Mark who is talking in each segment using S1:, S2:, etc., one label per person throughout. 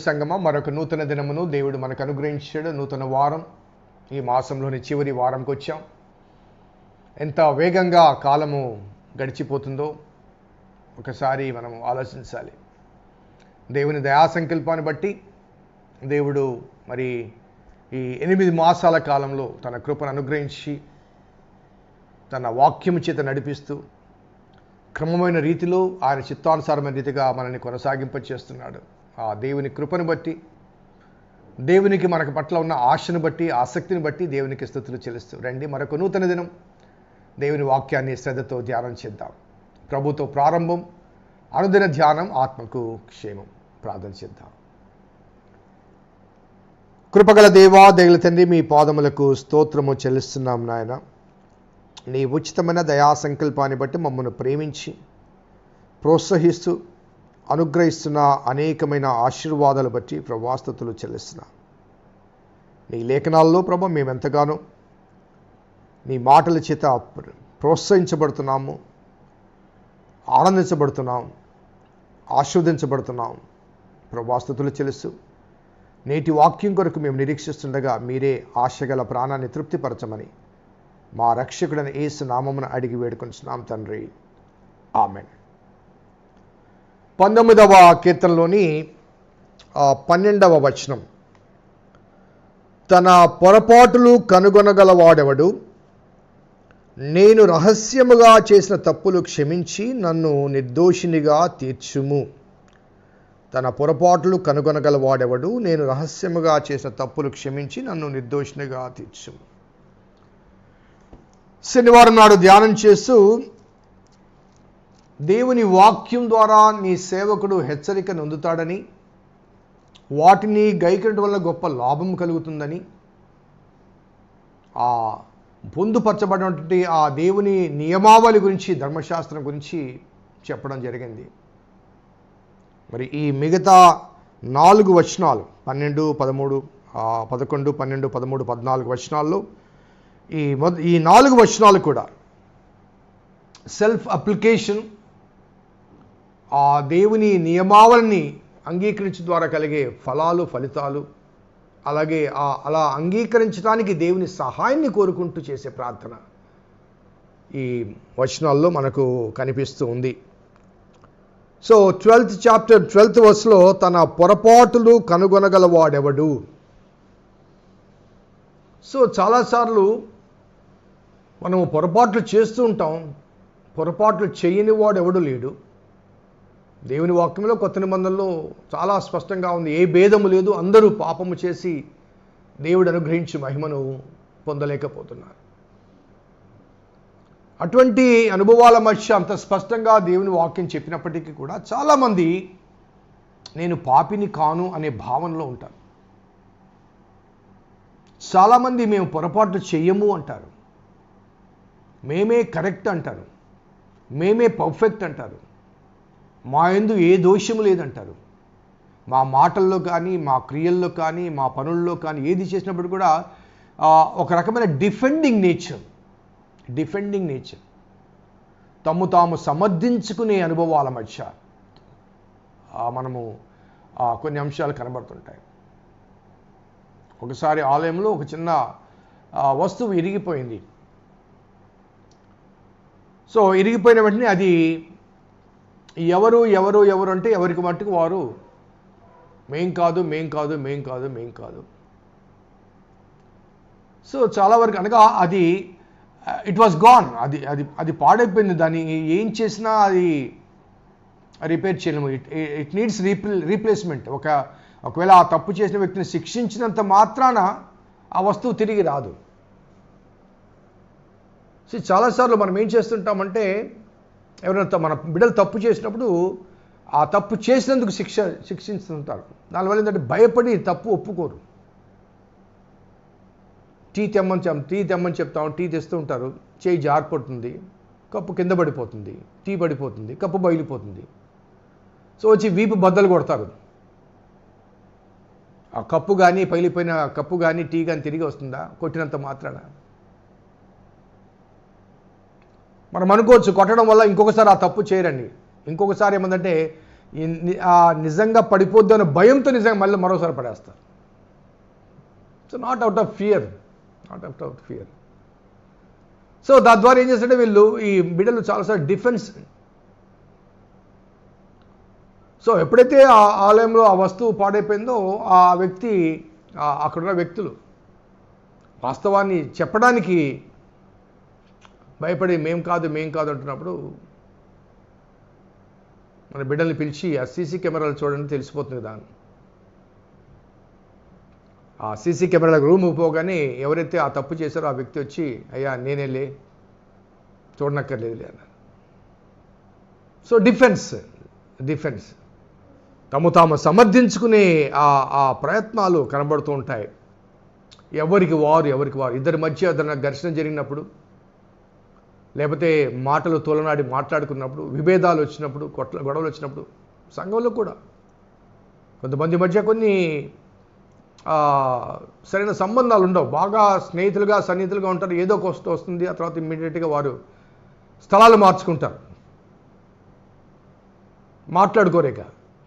S1: దేవుని సంగమ మరొక నూతన దినమును దేవుడు మనకు అనుగ్రహించాడు. నూతన వారం. ఈ మాసంలోని చివరి వారంకి వచ్చాం ఎంత వేగంగా కాలము గడిచిపోతుందో ఒకసారి మనం ఆలోచించాలి. దేవుని దయా సంకల్పాన్ని బట్టి దేవుడు మరి ఈ ఎనిమిది మాసాల కాలంలో తన కృపను అనుగ్రహించి తన వాక్యము చేత నడిపిస్తూ క్రమమైన రీతిలో ఆయన చిత్తానుసారమైన రీతిగా మనల్ని కొనసాగింప చేస్తున్నాడు ఆ దేవుని కృపను బట్టి దేవునికి మనకు పట్ల ఉన్న ఆశను బట్టి ఆసక్తిని బట్టి దేవునికి స్థుతులు చెల్లిస్తూ రండి. మరొక నూతన దినం. దేవుని వాక్యాన్ని శ్రద్ధతో ధ్యానం చేద్దాం. ప్రభుతో ప్రారంభం అనుదిన ధ్యానం ఆత్మకు క్షేమం. ప్రార్థన చేద్దాం. కృపగల దేవా దేవుల తండ్రి మీ పాదములకు స్తోత్రము చెల్లిస్తున్నాం నాయన. నీ ఉచితమైన దయా సంకల్పాన్ని బట్టి మమ్మల్ని ప్రేమించి ప్రోత్సహిస్తూ అనుగ్రహిస్తున్న అనేకమైన ఆశీర్వాదాలు బట్టి ప్రభాస్తుతులు చెల్లిస్తున్నా. నీ లేఖనాల్లో ప్రభ మేమెంతగానో నీ మాటల చేత ప్రోత్సహించబడుతున్నాము ఆనందించబడుతున్నాం ఆస్వాదించబడుతున్నాం ప్రభాస్తుతులు చెల్లిస్తూ నేటి వాక్యం కొరకు మేము నిరీక్షిస్తుండగా మీరే ఆశగల ప్రాణాన్ని తృప్తిపరచమని మా రక్షకుడని ఏసు నామమున అడిగి వేడుకొంచున్నాం తండ్రి. ఆమెన్. పంతొమ్మిదవ కీర్తనలోని పన్నెండవ వచనం. తన పొరపాటులు కనుగొనగలవాడెవడు? నేను రహస్యముగా చేసిన తప్పులు క్షమించి నన్ను నిర్దోషినిగా తీర్చుము. తన పొరపాట్లు కనుగొనగలవాడెవడు? నేను రహస్యముగా చేసిన తప్పులు క్షమించి నన్ను నిర్దోషినిగా తీర్చుము. శనివారం నాడు ధ్యానం చేస్తూ దేవుని వాక్యం ద్వారా నీ సేవకుడు హెచ్చరిక నొందుతాడని వాటిని గైకడం వల్ల గొప్ప లాభం కలుగుతుందని ఆ పొందుపరచబడినటువంటి ఆ దేవుని నియమావళి గురించి ధర్మశాస్త్రం గురించి చెప్పడం జరిగింది. మరి ఈ మిగతా నాలుగు వచనాలు పన్నెండు పదమూడు పదకొండు పన్నెండు పదమూడు పద్నాలుగు వచనాల్లో ఈ మొద ఈ నాలుగు వచనాలు కూడా సెల్ఫ్ అప్లికేషన్ ఆ దేవుని నియమావళిని అంగీకరించడం ద్వారా కలిగే ఫలాలు ఫలితాలు అలాగే ఆ అలా అంగీకరించడానికి దేవుని సహాయాన్ని కోరుకుంటూ చేసే ప్రార్థన ఈ వచనాల్లో మనకు కనిపిస్తూ ఉంది. సో ట్వెల్త్ చాప్టర్ ట్వెల్త్ వర్స్లో తన పొరపాటులు కనుగొనగలవాడెవడు? సో చాలాసార్లు మనము పొరపాట్లు చేస్తూ ఉంటాం పొరపాట్లు చేయని వాడు ఎవడు లేడు. దేవుని వాక్యంలో కొత్త నిబంధనలో చాలా స్పష్టంగా ఉంది. ఏ భేదము లేదు అందరూ పాపము చేసి దేవుడు అనుగ్రహించి మహిమను పొందలేకపోతున్నారు. అటువంటి అనుభవాల మధ్య అంత స్పష్టంగా దేవుని వాక్యం చెప్పినప్పటికీ కూడా చాలామంది నేను పాపిని కాను అనే భావనలో ఉంటాను చాలామంది మేము పొరపాటు చెయ్యము అంటారు. మేమే కరెక్ట్ అంటారు. మేమే పర్ఫెక్ట్ అంటారు. మా ఎందు ఏ దోషము లేదంటారు. మా మాటల్లో కానీ మా క్రియల్లో కానీ మా పనుల్లో కానీ ఏది చేసినప్పుడు కూడా ఒక రకమైన డిఫెండింగ్ నేచర్ డిఫెండింగ్ నేచర్ తమ్ము తాము సమర్థించుకునే అనుభవాల మధ్య మనము కొన్ని అంశాలు కనబడుతుంటాయి. ఒకసారి ఆలయంలో ఒక చిన్న వస్తువు ఇరిగిపోయింది. సో ఇరిగిపోయిన వెంటనే అది ఎవరు ఎవరు ఎవరు అంటే ఎవరికి మట్టుకు వారు మేం కాదు మేం కాదు మేం కాదు మేం కాదు. సో చాలా వరకు అనగా అది ఇట్ వాస్ గాన్ అది అది అది పాడైపోయింది దాన్ని. ఏం చేసినా అది రిపేర్ చేయలేము. It it needs replay replacement ఒక ఒకవేళ ఆ తప్పు చేసిన వ్యక్తిని శిక్షించినంత మాత్రాన ఆ వస్తువు తిరిగి రాదు. సో చాలాసార్లు మనం ఏం చేస్తుంటామంటే ఎవరైనా మన బిడ్డలు తప్పు చేసినప్పుడు ఆ తప్పు చేసినందుకు శిక్ష శిక్షిస్తుంటారు. దానివల్ల ఏంటంటే భయపడి తప్పు ఒప్పుకోరు. టీ తెమ్మని చెప్ టీ తెమ్మని చెప్తాం టీ తెస్తూ ఉంటారు. చేయి జారిపోతుంది కప్పు కింద పడిపోతుంది టీ పడిపోతుంది కప్పు బయలిపోతుంది. సో వచ్చి వీపు బద్దలు కొడతారు. ఆ కప్పు కానీ పగిలిపోయిన కప్పు కానీ టీ కానీ తిరిగి వస్తుందా? కొట్టినంత మాత్రాన. మనం అనుకోవచ్చు కొట్టడం వల్ల ఇంకొకసారి ఆ తప్పు చేయరండి. ఇంకొకసారి ఏమందంటే ఆ నిజంగా పడిపోద్దు అనే భయంతో నిజంగా మళ్ళీ మరోసారి పడేస్తారు. So not out of fear not out of fear so దాని ద్వారా ఏం చేస్తుంటే వీళ్ళు ఈ మిడలు చాలాసార్లు డిఫెన్స్ సో ఎప్పుడైతే ఆ ఆలయంలో ఆ వస్తువు పాడైపోయిందో ఆ వ్యక్తి అక్కడున్న వ్యక్తులు వాస్తవాన్ని చెప్పడానికి భయపడి మేం కాదు మేం కాదు అంటున్నప్పుడు మన బిడ్డల్ని పిలిచి ఆ సీసీ కెమెరాలు చూడండి తెలిసిపోతుంది కదా ఆ సీసీ కెమెరాల రూమ్ పోగానే ఎవరైతే ఆ తప్పు చేశారో ఆ వ్యక్తి వచ్చి అయ్యా నేనేలే చూడనక్కర్లేదులే అన్నారు. So defence defence. తమ తాము సమర్థించుకునే ఆ ఆ ప్రయత్నాలు కనబడుతూ ఉంటాయి. ఎవరికి వారు ఎవరికి వారు. ఇద్దరి మధ్య ఏదైనా ఘర్షణ జరిగినప్పుడు లేకపోతే మాటలు తోలనాడి మాట్లాడుకున్నప్పుడు విభేదాలు వచ్చినప్పుడు కొట్ల గొడవలు వచ్చినప్పుడు సంఘంలో కూడా. కొంతమంది మధ్య కొన్ని సరైన సంబంధాలు ఉండవు. బాగా స్నేహితులుగా సన్నిహితులుగా ఉంటారు. ఏదో ఒక వస్తుంది ఆ తర్వాత ఇమ్మీడియట్గా వారు స్థలాలు మార్చుకుంటారు. మాట్లాడుకోరేక.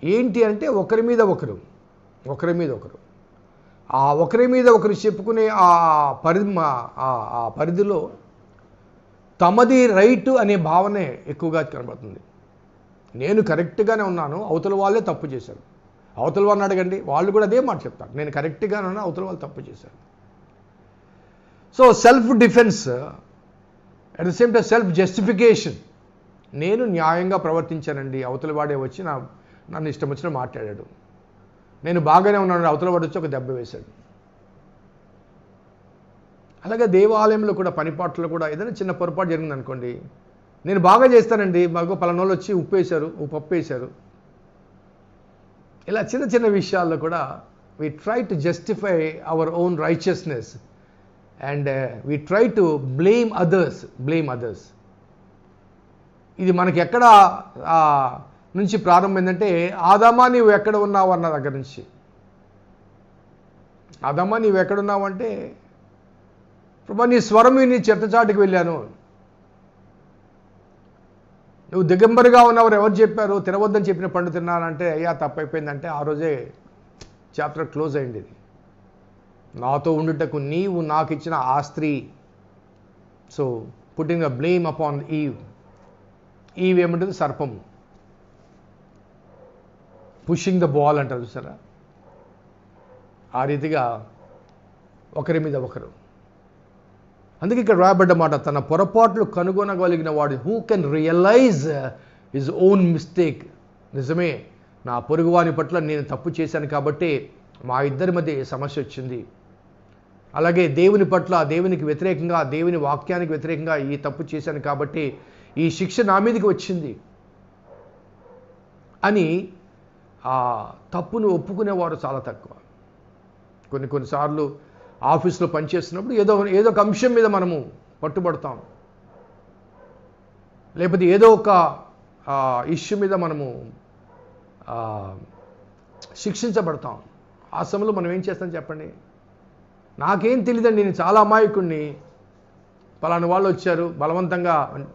S1: ఏంటి అంటే ఒకరి మీద ఒకరు ఒకరి మీద ఒకరు. ఆ ఒకరి మీద ఒకరు చెప్పుకునే ఆ పరిధి మా- ఆ పరిధిలో తమది రైట్ అనే భావనే ఎక్కువగా కనబడుతుంది. నేను కరెక్ట్గానే ఉన్నాను అవతల వాళ్ళే తప్పు చేశారు. అవతల వాళ్ళని అడగండి వాళ్ళు కూడా అదే మాట చెప్తారు. నేను కరెక్ట్గానే ఉన్నా అవతల వాళ్ళు తప్పు చేశారు. So self defence at the same time self justification నేను న్యాయంగా ప్రవర్తించానండి అవతల వాడే వచ్చి నా నన్ను ఇష్టం వచ్చిన మాట్లాడాడు. నేను బాగానే ఉన్నాను అవతల వాడు వచ్చి ఒక దెబ్బ వేశాడు. అలాగే దేవాలయంలో కూడా పనిపాట్లు కూడా ఏదైనా చిన్న పొరపాటు జరిగింది అనుకోండి నేను బాగా చేస్తానండి మాకు పలానోళ్ళు వచ్చి ఉప్పు వేశారు ఉప్పు వేశారు. ఇలా చిన్న చిన్న విషయాల్లో కూడా we try to justify our own righteousness and we try to blame others blame others ఇది మనకి ఎక్కడ నుంచి ప్రారంభమైందంటే ఆదామా నీవు ఎక్కడ ఉన్నావు? అన్న దగ్గర నుంచి. ఆదామా నీవు ఎక్కడున్నావు అంటే ప్రభా నీ స్వరం నీ చెత్తచాటుకు వెళ్ళాను. నువ్వు దిగంబరిగా ఉన్నవారు ఎవరు చెప్పారు? తినవద్దని చెప్పిన పండు తిన్నానంటే అయ్యా తప్పైపోయిందంటే ఆ రోజే చాప్టర్ క్లోజ్ అయింది ఇది. నాతో ఉండుటకు నీవు నాకు ఇచ్చిన ఆ స్త్రీ so putting the blame upon Eve. Eve ఏమంటుంది? సర్పము పుషింగ్ ద బాల్ అంటారు చూసారా? ఆ రీతిగా ఒకరి మీద ఒకరు. అందుకే ఇక్కడ రాయబడ్డ మాట తన పొరపాట్లు కనుగొనగలిగిన వాడు who can realise his own mistake నిజమే నా పొరుగువాని పట్ల నేను తప్పు చేశాను కాబట్టి మా ఇద్దరి మధ్య సమస్య వచ్చింది? అలాగే దేవుని పట్ల దేవునికి వ్యతిరేకంగా దేవుని వాక్యానికి వ్యతిరేకంగా ఈ తప్పు చేశాను కాబట్టి ఈ శిక్ష నా మీదకి వచ్చింది అని ఆ తప్పును ఒప్పుకునేవారు చాలా తక్కువ. కొన్ని కొన్నిసార్లు ఆఫీస్లో పనిచేస్తున్నప్పుడు ఏదో ఏదో ఒక అంశం మీద మనము పట్టుబడతాం. లేకపోతే ఏదో ఒక ఇష్యూ మీద మనము శిక్షించబడతాం. ఆ సమయంలో మనం ఏం చేస్తాం చెప్పండి? నాకేం తెలియదండి నేను చాలా అమాయకుణ్ణి. పలానా వాళ్ళు వచ్చారు బలవంతంగా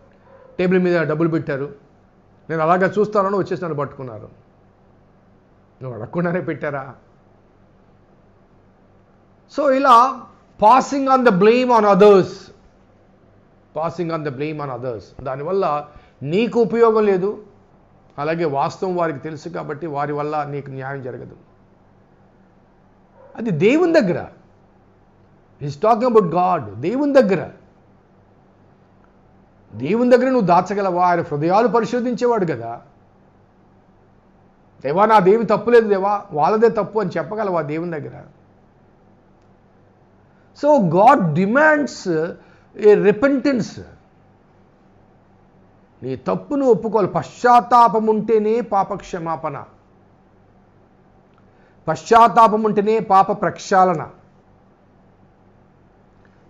S1: టేబుల్ మీద డబ్బులు పెట్టారు. నేను అలాగా చూస్తానని వచ్చేసి నన్ను పట్టుకున్నారు. నువ్వు అడగకుండానే పెట్టారా? సో ఇలా passing on the blame on others passing on the blame on others దానివల్ల నీకు ఉపయోగం లేదు. అలాగే వాస్తవం వారికి తెలుసు కాబట్టి వారి వల్ల నీకు న్యాయం జరగదు. అది దేవుని దగ్గర. ఈజ్ టాకింగ్ అబౌట్ గాడ్ దేవుని దగ్గర. దేవుని దగ్గర నువ్వు దాచగలవా? ఆయన హృదయాలు పరిశోధించేవాడు కదా. దేవా నా దేవి తప్పు లేదు దేవా. వాళ్ళదే తప్పు అని చెప్పగలవా దేవుని దగ్గర? So God demands a repentance నీ తప్పును ఒప్పుకోవాలి. పశ్చాత్తాపం ఉంటేనే పాప క్షమాపణ. పశ్చాత్తాపం ఉంటేనే పాప ప్రక్షాళన.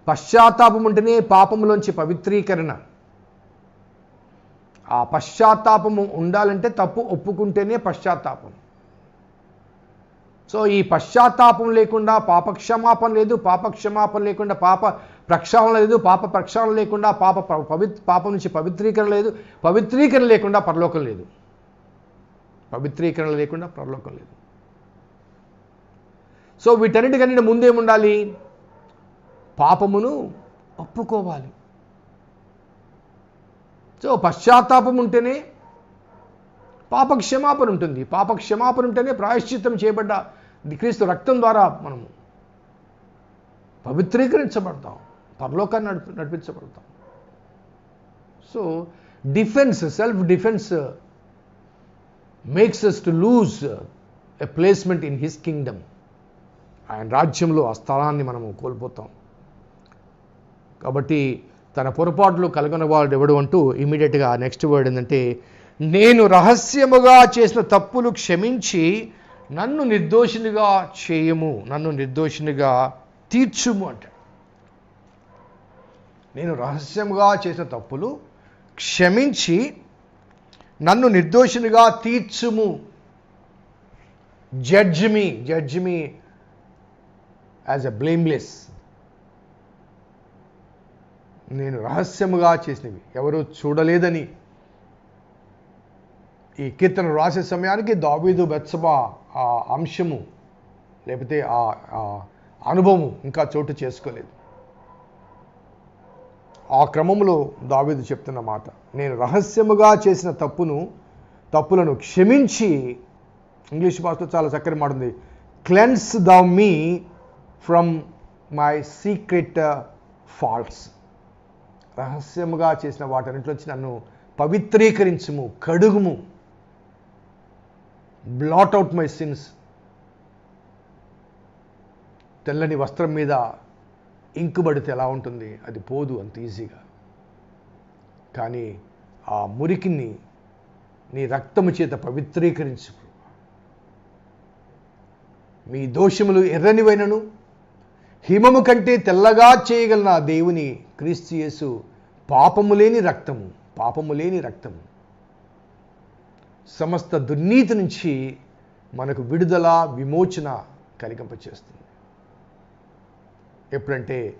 S1: పశ్చాత్తాపం ఉంటేనే పాపములోంచి పవిత్రీకరణ. ఆ పశ్చాత్తాపము ఉండాలంటే తప్పు ఒప్పుకుంటేనే పశ్చాత్తాపం. సో ఈ పశ్చాత్తాపం లేకుండా పాపక్షమాపణ లేదు పాపక్షమాపణ లేకుండా పాప ప్రక్షాళన లేదు పాప ప్రక్షాళన లేకుండా పాప ప- పవి పాపం నుంచి పవిత్రీకరణ లేదు పవిత్రీకరణ లేకుండా పరలోకం లేదు. పవిత్రీకరణ లేకుండా పరలోకం లేదు. సో వీటన్నిటికన్నీ ముందేముండాలి? పాపమును ఒప్పుకోవాలి. సో పశ్చాత్తాపం ఉంటేనే పాప క్షమాపణ ఉంటుంది. పాప క్షమాపణ ఉంటేనే ప్రాయశ్చిత్తం చేయబడ్డ క్రీస్తు రక్తం ద్వారా మనము పవిత్రీకరించబడతాం పరలోకాన్ని నడిపి నడిపించబడతాం. So defence self defence makes us to lose a placement in his kingdom ఆయన రాజ్యంలో ఆ స్థలాన్ని మనము కోల్పోతాం. కాబట్టి తన పొరపాట్లు కలగనవాడు ఎవడు అంటూ ఇమీడియట్గా నెక్స్ట్ వర్డ్ ఏంటంటే నేను రహస్యముగా చేసిన తప్పులు క్షమించి నన్ను నిర్దోషినిగా చేయము నన్ను నిర్దోషినిగా తీర్చుము అంటాడు. నేను రహస్యముగా చేసిన తప్పులు క్షమించి నన్ను నిర్దోషినిగా తీర్చుము. Judge me judge me as a blameless నేను రహస్యముగా చేసినవి. ఎవరు చూడలేదని. ఈ కీర్తన రాసే సమయానికి దావీదు బెత్సబా ఆ అంశము లేకపోతే ఆ అనుభవము ఇంకా చోటు చేసుకోలేదు. ఆ క్రమంలో దావీదు చెప్తున్న మాట నేను రహస్యముగా చేసిన తప్పును తప్పులను క్షమించి ఇంగ్లీష్ భాషలో చాలా చక్కని మాట ఉంది cleanse the me from my secret faults రహస్యముగా చేసిన వాటన్నింటిలోంచి నన్ను పవిత్రీకరించుము కడుగుము. బ్లాట్ అవుట్ మై సిన్స్ తెల్లని వస్త్రం మీద ఇంకు పడితే ఎలా ఉంటుంది? అది పోదు అంత ఈజీగా. కానీ ఆ మురికిని నీ రక్తము చేత పవిత్రీకరించు మీ దోషములు ఎర్రనివైనను హిమము కంటే తెల్లగా చేయగల నా దేవుని క్రీస్తు యేసు పాపము లేని రక్తము పాపము లేని రక్తము. సమస్త దుర్నీతి నుంచి మనకు విడుదల విమోచన కలిగింపచేస్తుంది. ఎప్పుడంటే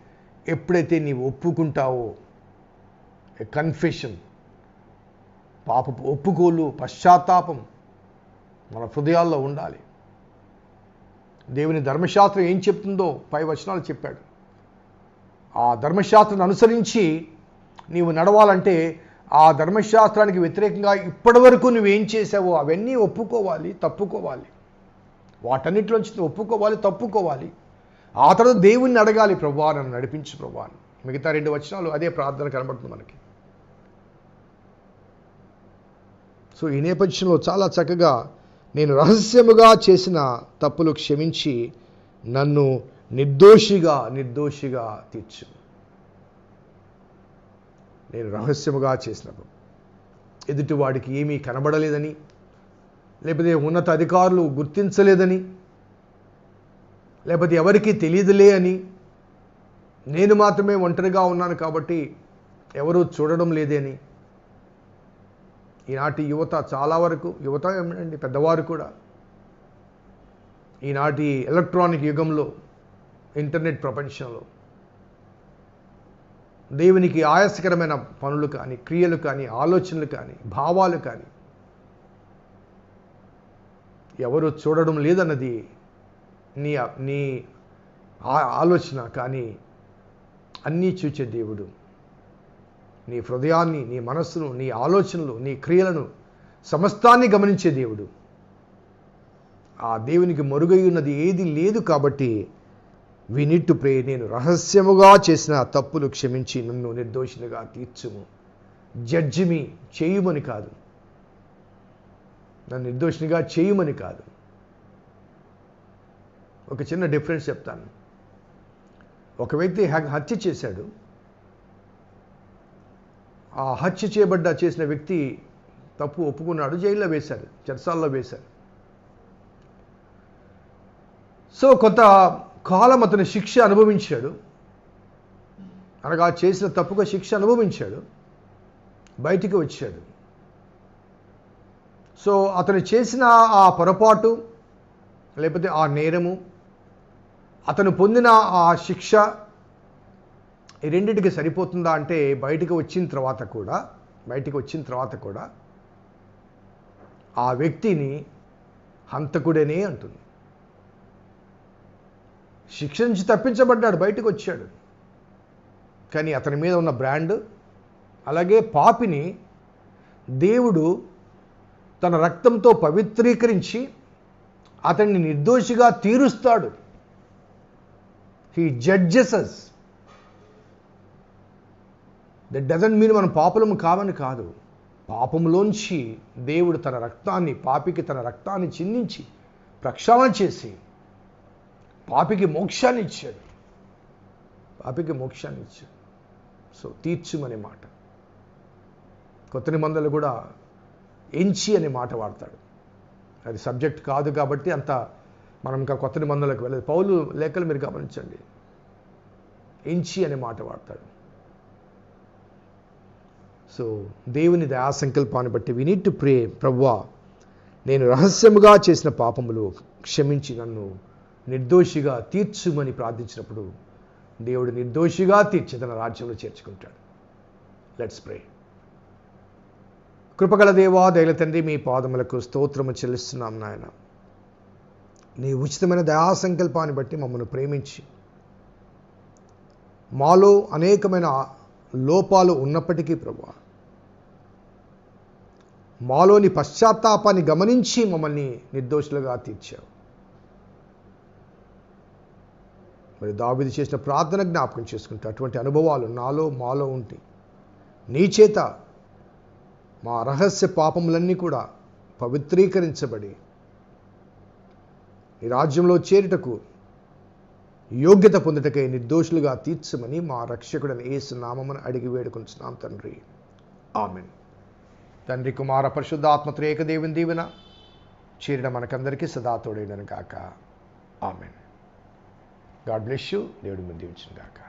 S1: ఎప్పుడైతే నీవు ఒప్పుకుంటావో కన్ఫెషన్ పాపపు ఒప్పుకోలు పశ్చాత్తాపం మన హృదయాల్లో ఉండాలి. దేవుని ధర్మశాస్త్రం ఏం చెప్తుందో పై వచనాలు చెప్పాడు. ఆ ధర్మశాస్త్రాన్ని అనుసరించి నీవు నడవాలంటే ఆ ధర్మశాస్త్రానికి వ్యతిరేకంగా ఇప్పటి వరకు నువ్వేం చేసావో అవన్నీ ఒప్పుకోవాలి తప్పుకోవాలి. వాటన్నిటిలోంచి ఒప్పుకోవాలి తప్పుకోవాలి. ఆ తర్వాత దేవుణ్ణి అడగాలి ప్రభా నన్ను నడిపించు ప్రభా మిగతా రెండు వచనాలు అదే ప్రార్థన కనబడుతుంది మనకి. సో ఈ నేపథ్యంలో చాలా చక్కగా నేను రహస్యముగా చేసిన తప్పులు క్షమించి నన్ను నిర్దోషిగా నిర్దోషిగా తీర్చు. నేను రహస్యముగా చేసినప్పుడు ఎదుటివాడికి ఏమీ కనబడలేదని లేకపోతే ఉన్నత అధికారులు గుర్తించలేదని లేకపోతే ఎవరికీ తెలియదులే అని నేను మాత్రమే ఒంటరిగా ఉన్నాను కాబట్టి ఎవరూ చూడడం లేదే అని. ఈనాటి యువత చాలా వరకు యువత ఏమిటండి? పెద్దవారు కూడా. ఈనాటి ఎలక్ట్రానిక్ యుగంలో ఇంటర్నెట్ ప్రపంచంలో దేవునికి ఆయాసకరమైన పనులు కానీ క్రియలు కానీ ఆలోచనలు కానీ భావాలు కానీ ఎవరు చూడడం లేదన్నది నీ నీ ఆ- ఆలోచన కానీ అన్నీ చూచే దేవుడు. నీ హృదయాన్ని నీ మనస్సును నీ ఆలోచనలు నీ క్రియలను సమస్తాన్ని గమనించే దేవుడు. ఆ దేవునికి మరుగై ఉన్నది ఏది లేదు కాబట్టి వి నీడ్ టు ప్రే నేను రహస్యముగా చేసిన తప్పులు క్షమించి నన్ను నిర్దోషినిగా తీర్చుము. జడ్జిమి చేయుమని కాదు. నన్ను నిర్దోషినిగా చేయుమని కాదు. ఒక చిన్న డిఫరెన్స్ చెప్తాను. ఒక వ్యక్తి హత్య చేశాడు. ఆ హత్య చేయబడ్డ చేసిన వ్యక్తి తప్పు ఒప్పుకున్నాడు జైల్లో వేశారు చెరసాల్లో వేశారు సో కొంత కాలం అతను శిక్ష అనుభవించాడు. అనగా చేసిన తప్పుగా శిక్ష అనుభవించాడు. బయటికి వచ్చాడు. సో అతను చేసిన ఆ పొరపాటు లేకపోతే ఆ నేరము అతను పొందిన ఆ శిక్ష ఈ రెండింటికి సరిపోతుందా అంటే బయటికి వచ్చిన తర్వాత కూడా బయటికి వచ్చిన తర్వాత కూడా ఆ వ్యక్తిని హంతకుడనే అంటుంది. శిక్ష నుంచి తప్పించబడ్డాడు బయటకు వచ్చాడు. కానీ అతని మీద ఉన్న బ్రాండ్ అలాగే పాపిని దేవుడు తన రక్తంతో పవిత్రీకరించి అతన్ని నిర్దోషిగా తీరుస్తాడు. He judges that doesn't mean మనం పాపలము కావని కాదు. పాపంలోంచి దేవుడు తన రక్తాన్ని పాపికి తన రక్తాన్ని చిందించి ప్రక్షాళన చేసి పాపికి మోక్షాన్ని ఇచ్చాడు. పాపికి మోక్షాన్ని ఇచ్చాడు. సో తీర్చుమనే మాట. కొత్త నిబంధనలు కూడా ఎంచి అనే మాట వాడతాడు. అది సబ్జెక్ట్ కాదు కాబట్టి అంత మనం ఇంకా కొత్త నిబంధనలకు వెళ్ళదు పౌలు లేఖలు మీరు గమనించండి. ఎంచి అనే మాట వాడతాడు. సో దేవుని దయా సంకల్పాన్ని బట్టి వి నీడ్ టు ప్రే ప్రవ్వా నేను రహస్యముగా చేసిన పాపములు క్షమించి నన్ను నిర్దోషిగా తీర్చుమని ప్రార్థించినప్పుడు దేవుడు నిర్దోషిగా తీర్చి తన రాజ్యంలో చేర్చుకుంటాడు. లెట్స్ ప్రే కృపగల దేవా దయల తండ్రి మీ పాదములకు స్తోత్రము చెల్లిస్తున్నాం నాయన. నీ ఉచితమైన దయా సంకల్పాన్ని బట్టి మమ్మల్ని ప్రేమించి మాలో అనేకమైన లోపాలు ఉన్నప్పటికీ ప్రభా మాలోని పశ్చాత్తాపాన్ని గమనించి మమ్మల్ని నిర్దోషులుగా తీర్చావు. మరి దావిది చేసిన ప్రార్థన జ్ఞాపకం చేసుకుంటే అటువంటి అనుభవాలు నాలో మాలో ఉంటాయి నీ చేత మా రహస్య పాపములన్నీ కూడా పవిత్రీకరించబడి ఈ రాజ్యంలో చేరుటకు యోగ్యత పొందుటకై నిర్దోషులుగా తీర్చమని మా రక్షకుడని ఏసు నామమును అడిగి వేడుకుంటున్నాం తండ్రి. ఆమెన్. తండ్రి కుమార పరిశుద్ధాత్మ త్రేక దేవుని దీవెన చేరిన మనకందరికీ సదా తోడైనను కాక ఆమెన్. గాడ్ బ్లెస్ యూ దేవుడు ముందు దీవించిన గాక.